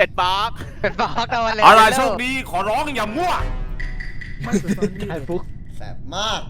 เป็ดบอกเป็นบอกเอามาเลยอะไรโชคดีขอร้องอย่ามั่วไอ้ฟุกแสบมาก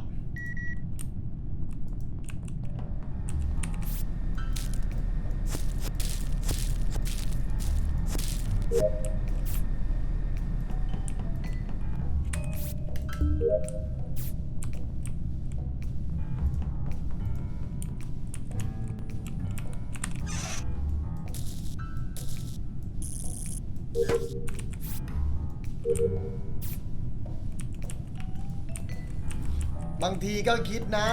บางทีก็คิดนะ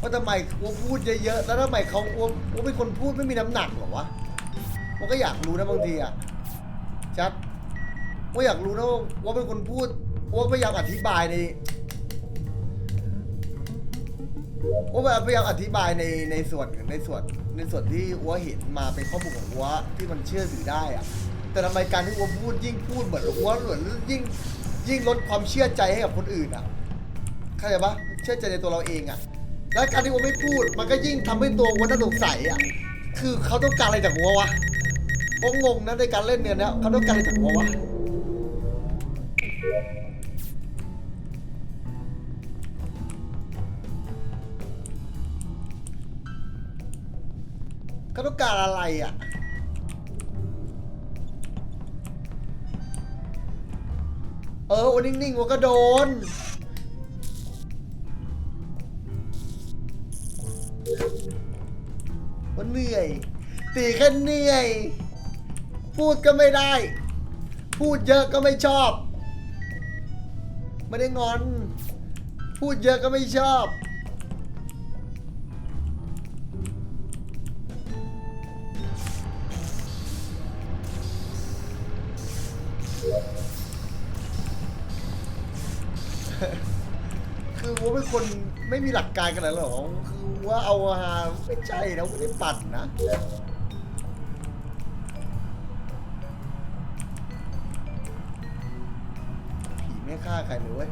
ว่าทำไมอัวพูดเยอะๆ แล้วทำไมเขาอัวอัวเป็นคนพูดไม่มีน้ำหนักหรอวะอัวก็อยากรู้นะบางทีอะชัดอัวอยากรู้นะว่าเป็นคนพูดอัวพยายามอธิบายในอัวพยายามอธิบายในในส่วนในส่วนในส่วนที่อัวเห็นมาเป็นข้อมูลของอัวที่มันเชื่อถือได้อะ แต่ทำไมการที่อัวพูดยิ่งพูดเหมือนอัวเหมือนยิ่งยิ่งลดความเชื่อใจให้กับคนอื่นอะเข้าใจปะเชื่อใจในตัวเราเองอะแล้วการที่วัวไม่พูดมันก็ยิ่งทำให้ตัววัวน่าสงสัยอะคือเขาต้องการอะไรจากวัววะวัวงงนะในการเล่นเนี่ยนะเขาต้องการอะไรจากวัววะเขาต้องการอะไรอะ เออวันนิ่งๆวัวก็โดน วันเหนื่อย ตีแค่เหนื่อย พูดก็ไม่ได้ พูดเยอะก็ไม่ชอบ ไม่ได้งอน พูดเยอะก็ไม่ชอบ คือว่าเป็นคนไม่มีหลักการกันเลยหรอคือว่าเอาฮาไม่ใช่นะไม่ได้ปั่นนะผีไม่ฆ่าใครเลยเว้ย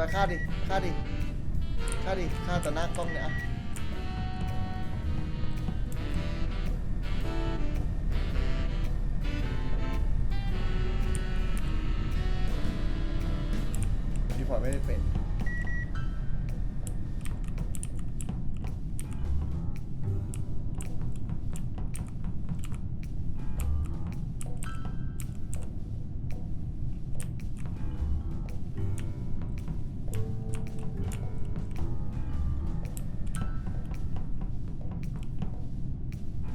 มาฆ่าดิฆ่าดิฆ่าดิฆ่าต่อหน้ากล้องเนี่ยอะพี่พลอยไม่ได้เป็น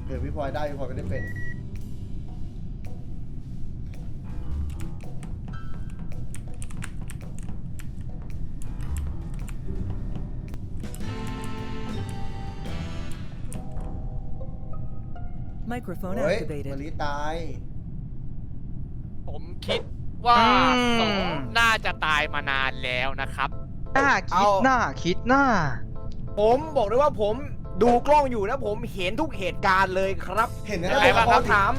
เผื่อพี่พลอยได้พี่พลอยไม่ได้เป็น Microphone เฮ้ย activated. มารีตาย ผมคิดว่าอืม สองน่าจะตายมานานแล้วนะครับหน้าคิดเอาหน้าคิดหน้าผมบอกเลยว่าผม ดูกล้องอยู่นะผมเห็นทุกเหตุการณ์เลยครับเห็นนะอะไรผมบ้างขครัอบ ถาม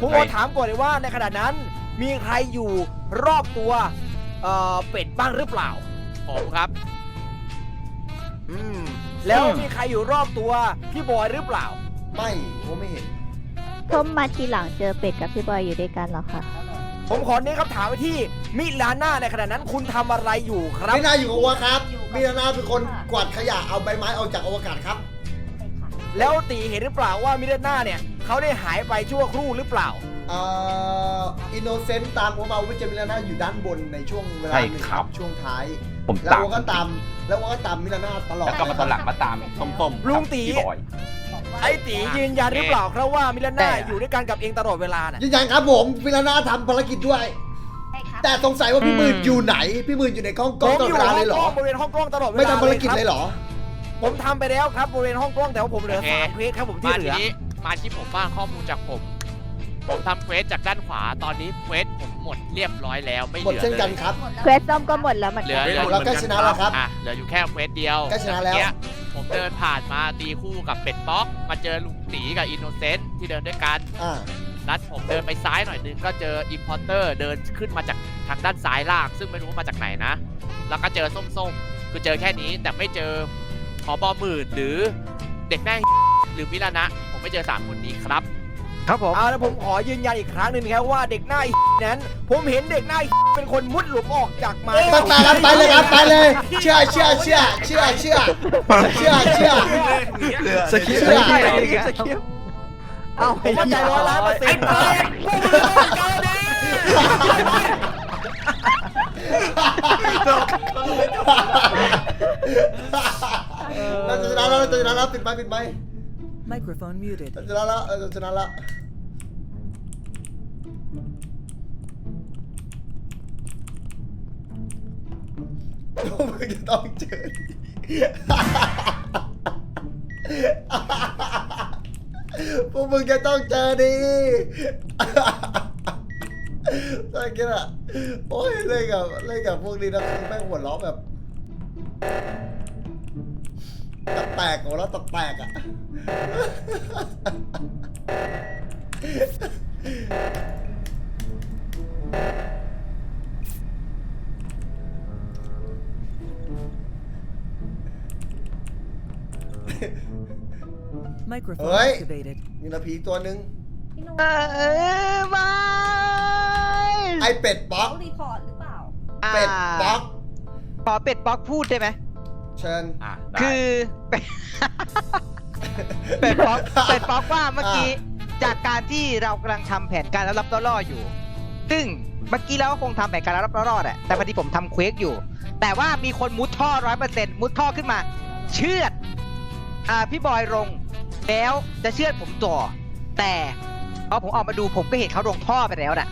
ผมขอถามก่อนเลยว่าในขณะนั้นมีใครอยู่รอบตัวเอ่อเป็ดบ้างหรือเปล่า ผมครับ อืม แล้วอืมมีใครอยู่รอบตัวพี่บอยหรือเปล่า ไม่ผมไม่เห็น ส้มมาทีหลังเจอเป็ดกับพี่บอยอยู่ด้วยกันเหรอคะ ผมขอเน้นคำถามไปที่มิลาน่าในขณะนั้นคุณทำอะไรอยู่ครับไม่น่าอยู่กับวัวครับมีนาเป็นคนกวาดขยะเอาใบไม้ออกจากอวกาศครับ แล้วตีเห็นหรือเปล่าว่ามิลาน่าเนี่ยเขาได้หายไปชั่วครู่หรือเปล่า เอ่ออินโนเซนต์ตามวัวมาวิจมิลาน่าอยู่ด้านบนในช่วงเวลาใช่หนึ่งครับ ช่วงท้าย ผมแล้วตามวัวก็ตาม แล้ววัวก็ตามมิลาน่าตลอดแล้วก็มาตอนหลังมาตามส้มๆลุงตี กับพี่บอยไอ้ตียืนยันหรือเปล่าครับว่ามิลาน่าแต่ อยู่ด้วยกันกับเองตลอดเวลาน่ะยืนยันครับผมมิลาน่าทำภารกิจด้วย ใช่ค่ะแต่สงสัยว่าพี่หมื่นอยู่ไหน พี่หมื่นอยู่ในกล้องกผล้องมตลออดยู่เวลาห้เลองยเหรกล้อ องบริเวณห้องกล้องตลอดเวลาไม่ทำภารกิจเลยคบเหรอ ผมทำไปแล้วครับบริเวณห้องกล้องแต่ว่าผมเหลือโอเค สามเควสครับผมที่มาเหลืทีอนี้มาที่ผมบ้างข้อมูลจากผม ผมทำเควสจากด้านขวาตอนนี้เควสผมหมดเรียบร้อยแล้วไม่เหหมดลือเช่นเลกันยครับ เควสส้มก็หมดแล้วเหมือนเหลืกัอน เหลือเราใกล้ชนะแล้วครับอะเหลืออยู่แค่เควสเดียวใกล้ชนะแล้ว เมื่อกี้ผมเดินผ่านมาตีคู่กับเป็ดป๊อก มาเจอลุงตีกับอินโนเซนต์ที่เดินด้วยกัน อ่า นัดผมเดินไปซ้ายหน่อยนึงก็เจออิมพอร์เตอร์เดินขึ้นมาจากทางด้านซ้ายล่าง ซึ่งไม่รู้ว่ามาจากไหนนะ แล้วก็เจอส้มๆ คือเจอแค่นี้แต่ไม่เจอพ อบอหมื่นหรือเด็กหน้าหรือมิลานะ ผมไม่เจอสามคนนี้ครับ ครับผมเอาแล้วผมขอยืนยันอีกครั้งหนึ่งนะครับว่าเด็กหน้านั้น ผมเห็นเด็กหน้าเป็นคนมุดหลุมออกจากไม้ตั้งแต่ครับไปเลยครับไปเลย เชื่อเชื่อเชื่อเชื่อเชื่อเชื่อเชื่อสคริปต์เชื่อสคริปต์เอาผมมั่นใจร้อยล้านเปอร์เซ็นต์ เลยพวกมึงต้องเจอดีเราจะชนะแล้วเราจะชนะแล้วปิดไม้ปิดไม้ Microphone muted. เราจะชนะแล้วเออเราชนะแล้วพวกมึงจะต้องเจอ พวกมึงจะต้องเจอดีอะไรกันอะโอ้ยเล่นกับเล่นกับพวกนี้นะคือแม่งหัวล้อแบบ ตับแตกหัวล้อตับแตกอะ Microphone Oi. activated. มีนาพีตัวหนึ่งเออไม่ไอเป็ดป๊อกรีพอร์ตหรือเปล่า เป็ดป๊อก ขอเป็ดป๊อกพูดได้ไหม เชิญ อะคือ เป็ดป๊อกเป็ดป๊อกว่าเมื่อกี้ จากการที่เรากำลังทำแผนการรับตัวรอดอยู่ ซึ่งเมื่อกี้เราก็คงทำแผนการรับตัวรอดแหละแต่พอดีผมทำเควสอยู่ แต่ว่ามีคนมุดท่อร้อยเปอร์เซ็นต์มุดท่อขึ้นมา เชือดอ่าพี่บอยลงแล้วจะเชือดผมต่อแต่พอผมออกมาดูผมก็เห็นเขาลงท่อไปแล้วน่ะ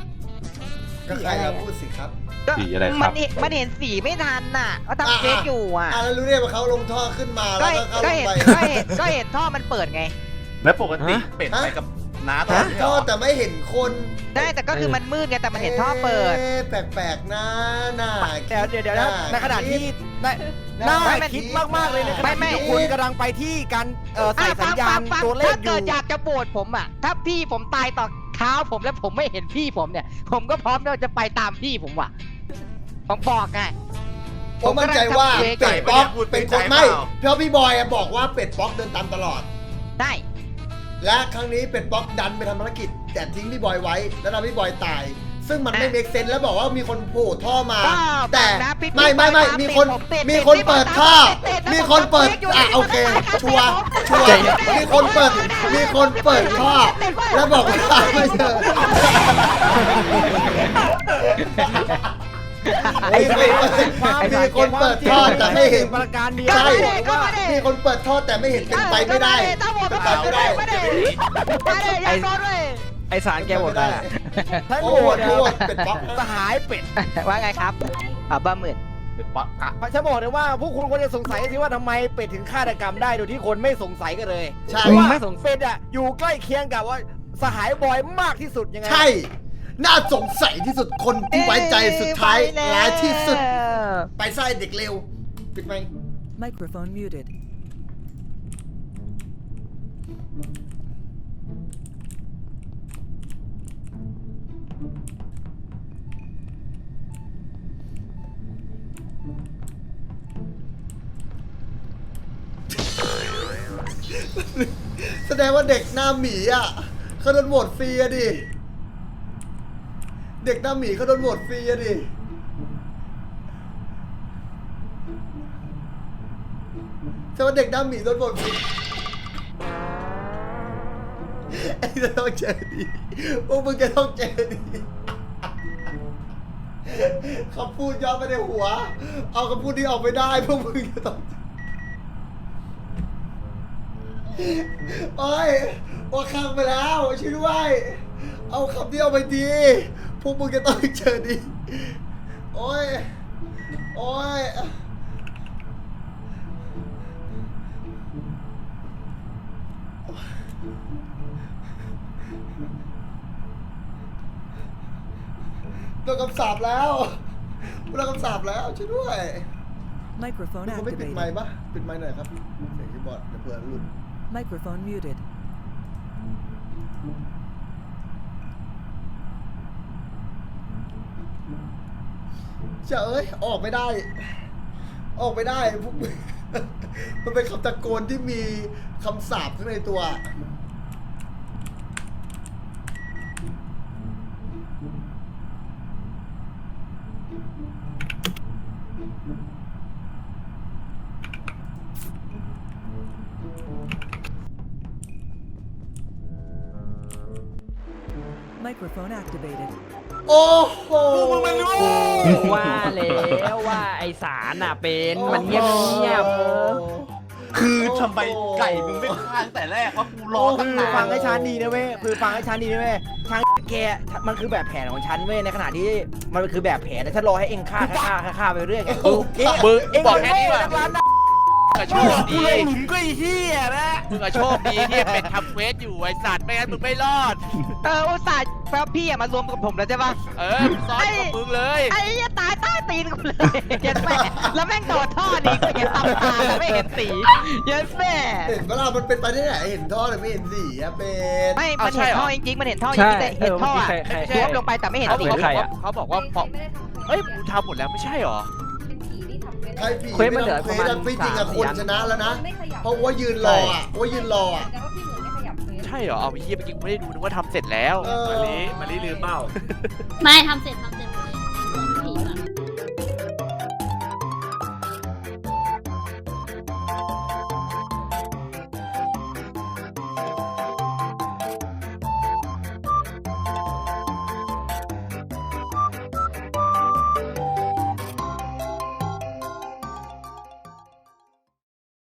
ก็ใครครับพูดสิครับ ก็สีอะไรคมัรันบเห็นมันเห็นสีไม่ทันน่ะเขาทำเควสอยู่อะอะแล้วรู้ได้ว่าเขาลงท่อขึ้นมาก็แล้วเห็นก็เข้าก็ลงเห็นไปก็เห็นก็เห็นท่อมันเปิดไงแล้วปกติเป็ดไปกับน้าตอนนี้เหรท่ออแต่ไม่เห็นคนได้แต่ก็คือมันมืดไงแต่มันเห็นท่อเปิด อ๊ะแปลกๆนะน่าเดี๋ยวเดี๋ยวเดี๋ยวนะาในขณะที่ในน่าน่าคิดคิดมากๆเลยในขไม่ณะไม่ ที่ทุกคนกำลังไปที่การเอ่อใส่อะสัญญาณฟังตัวเลขถ้าอเกิยู่ดอยากจะโบดผมอะ ถ้าพี่ผมตายต่อเท้าผมแล้วผมไม่เห็นพี่ผมเนี่ย ผมก็พร้อมที่จะไปตามพี่ผมว่ะ ผมบอกไงผมมั่นใจว่าผมกำลังทำเควสเป็ดป๊อกพูดเป็นคนใจเปไม่ล่าเพราะพี่บอยอะบอกว่าเป็ดป๊อกเดินตามตลอดได้และครั้งนี้เป็ดป๊อกดันไปทำภารกิจ แต่ทิ้งพี่บอยไว้ แล้วทำให้พี่บอยตาย ซึ่งมันไม่อะเมกเซนแล้วบอกว่ามีคนโผล่ท่อมาก็แต่ฟังนะพี่ไม่ไม่ไม่พี่มีคนผมติดมีคนติดเปิดติดท่อติดติดมีคนเปิดอยู่อะติดโอเคติดติดชัวร์ติดชัวร์ติดติดมีคนเปิด มีคนเปิดท่อ แล้วบอกว่าไม่เจอ ไอ้มีคนเปิดมีคนเปิดท่อแต่ไม่เห็นประการเดียวใช่ก็ไม่ได้มีคนเปิดท่อแต่ไม่เห็นเป็นไปไม่ได้ถ้าโหวตเป็นก็ไปไม่ไม่ได้ได้ไม่ได้ไม่ได้อย่าโดนเลยไอสารแกหมดได้ท่านโอ้โหโหวตโทษเป็ดป๊อกสหายเป็ดว่าไงครับอ่าบ้าหมื่นเป็ดป๊อกอะฉันบอกเลยว่าพวกคุณควรจะสงสัยสิว่าทำไมเป็ดถึงฆาตกรรมได้โดยที่คนไม่สงสัยกันเลยใช่เพราะว่าเป็ดอะอยู่ใกล้เคียงกับว่าสหายบอยมากที่สุดยังไงใช่ น่าสงสัยที่สุดคนที่ไว้ใจสุดท้ายร้ายที่สุด ไปไส้เด็กเร็วปิดไหม Microphone muted. แสดงว่าเด็กหน้าหมีอะเขาโดนโหวตฟรีอะดิ เด็กหน้าหมีเขาโดนโหวตฟรีอะดิแสดงว่าเด็กหน้าหมีโดนโหวตฟรีไอ้จะต้องเจอดีพวกมึงจะต้องเจอดีคำพูดย้อนไปในหัว เอาคำพูดนี้ออกไม่ได้พวกมึงจะต้องโอ้ยว่าข้างไปแล้วช่วยด้วย เอาคำนี้เอาไปดี วกมึงจะต้องเจอดี โอ้ย โอ้ย โดนคำสาปแล้วโดนคำสาปแล้วช่วยด้วย Microphone คุณไม่ปิดไมค์ activated. ปะปิดไมค์หน่อยครับเสียงคีย์บอร์ดเดี๋ยวเผื่อหลุด Microphone muted. เจ้าเอ้ยออกไม่ได้ ออกไม่ได้พวกมึงมันเป็นคำตะโกนที่มีคำสาปข้างในตัว Microphone activated. โอ้โหว่าแล้วว่าไอสารน่ะเป็นมันเงียบเงียบคือทำไมไก่มึงไม่ฆ่าตั้งแต่แรกว่ากูรอตั้งคือนานฟังให้ฉันดีนะเว้ยคือฟังให้ฉันดีนะเว้ยทางแกมันคือแบบแผนของฉันเว้ยในขณะที่มันคือแบบแผนแต่ฉันรอให้เองฆ่าฆ่าฆ่าฆ่าไปเรื่อยไงโอ้โหเอ๊ะมึงเองบอกแค่นี้ว่านักร้านนะ มึงอะโชคดีกูลงหลุมก็ไอ้เหี้ยนะมึงอะโชคดีที่เป็นทำเควสอยู่ไอสัตว์ไม่งั้นมึงไม่รอด เอออุตส่าห์แป๊บพี่อะมารวมกับผมแล้วใช่ปะเออมึงซ้อนอยู่กับมึงเลย ไอ้เหี้ยตายใต้ตีนกูเลยเย็นแม่แล้วแม่งโดดท่อดีกูเห็นตำตาแต่ไม่เห็นสีเย็นแม่เห็นเวลามันเป็นไปได้ไหนเห็นท่อเลยไม่เห็นสีอะเป็ดไม่เอามันใช่เห็นเหรอท่อจริงๆมันเห็นท่อจริงๆแต่เห็นท่ออะไม่ใช่รวมลงไปแต่ไม่เห็นเขาสีบอกว่าเขาบอกว่าพอเฮ้ยมึงทำหมดแล้วไม่ใช่หรอ ใครผีเควสมันเหลือเควประสมาณอะไม่จริงอะสามคนสี่อัน ชนะแล้วนะเพราะว่ายืนรออะว่ายืนรออะใช่เหรอ เอาไอ้เหี้ยเมื่อกี้กูไม่ได้ดูนึกว่าทำเสร็จแล้ว เออ มาลีมาลีลืมเปล่า ไม่ทำเสร็จทำ